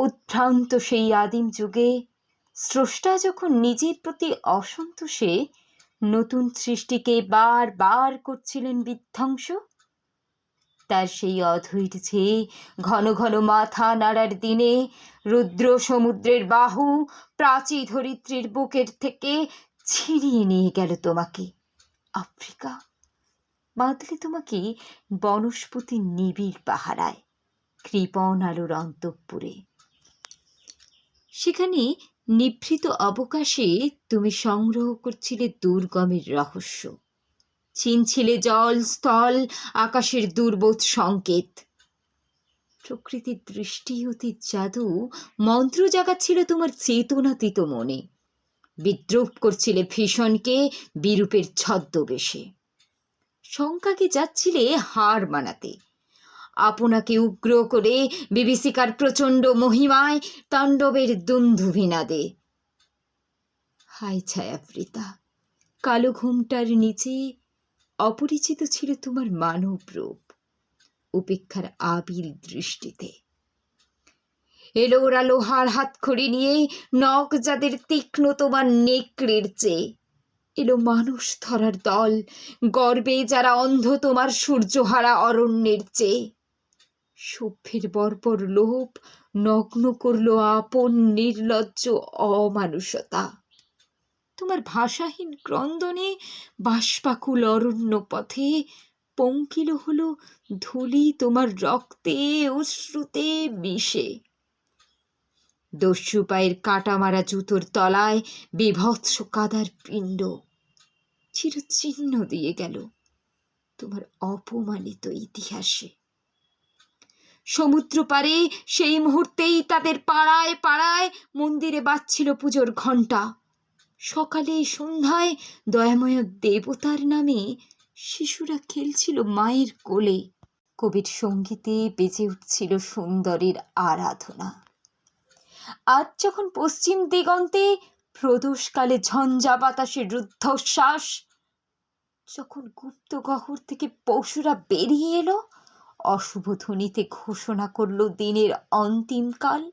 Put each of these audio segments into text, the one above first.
উদ্ভ্রান্ত সেই আদিম যুগে, স্রষ্টা যখন নিজের প্রতি অসন্তোষে নতুন সৃষ্টিকে বার বার করছিলেন বিধ্বংস, তার সেই অধৈর্যে ঘন ঘন মাথা নাড়ার দিনে রুদ্র সমুদ্রের বাহু প্রাচী ধরিত্রীর বুকের থেকে ছিনিয়ে নিয়ে গেল তোমাকে। আফ্রিকা, বাঁধলে তোমাকে বনস্পতি নিবিড় পাহারায়, কৃপণ আলোর অন্তঃপুরে। সেখানে নিভৃত অবকাশে তুমি সংগ্রহ করছিলে দুর্গমের রহস্য। ছিনছিলে জল, স্থল, আকাশের দুর্বোধ সংকেত। প্রকৃতির দৃষ্টি অতি জাদু, মন্ত্র জাগাচ্ছিল তোমার চেতনাতীত মনে। বিদ্রুপ করছিলে ভীষণকে বিরূপের ছদ্মবেশে। শঙ্কাকে যাচ্ছিলে হার মানাতে। আপনাকে উগ্র করে বিভীষিকার প্রচণ্ড মহিমায় তাণ্ডবের দুন্ধুভিনাদে হাই ছায়াবৃতা কালো ঘুমটার নিচে অপরিচিত ছিল তোমার মানব রূপ উপেক্ষার আবিল দৃষ্টিতে। এলো ওরা লোহার হাতখড়ি নিয়ে নখ যাদের তীক্ষ্ণ তোমার নেকড়ের চেয়ে। এলো মানুষ ধরার দল, গর্বে যারা অন্ধ তোমার সূর্যহারা অরণ্যের চেয়ে। সভ্যের বর্বর লোভ নগ্ন করল আপন নির্লজ্জ অমানুষতা। তোমার ভাষাহীন ক্রন্দনে বাষ্পাকুল অরণ্য পথে পঙ্কিল হলো ধুলি তোমার রক্তে, অশ্রুতে বিষে দস্যু পায়ের কাটা মারা জুতোর তলায় বিভৎস কাদার পিণ্ড চিরচিহ্ন দিয়ে গেল তোমার অপমানিত ইতিহাসে। সমুদ্র পারে সেই মুহূর্তেই তাদের পাড়ায় পাড়ায় মন্দিরে বাজছিল পুজোর ঘণ্টা। সকালে সন্ধ্যায় দয়াময় দেবতার নামে শিশুরা খেলছিল মায়ের কোলে। কবির সঙ্গীতে বেজে উঠছিল সুন্দরীর আরাধনা। আজ যখন পশ্চিম দিগন্তে প্রদোষকালে ঝঞ্ঝা বাতাসের রুদ্ধশ্বাস, যখন গুপ্ত গহর থেকে পশুরা বেরিয়ে এলো অশুভ ধ্বনিতে ঘোষণা করল দিনের অন্তিমকাল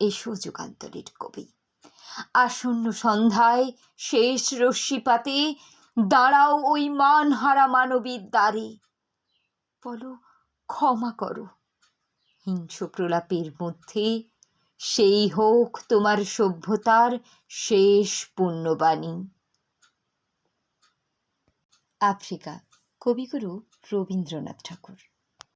এসো যুগান্তরের কবি। আসন্ন সন্ধ্যায় শেষ রশ্মিপাতে দাঁড়াও ওই মানহারা মানবীর দ্বারে। বলো, ক্ষমা করো। হিংস প্রলাপের মধ্যে সেই হোক তোমার সভ্যতার শেষ পুণ্যবাণী। আফ্রিকা, কবিগুরু রবীন্দ্রনাথ ঠাকুর।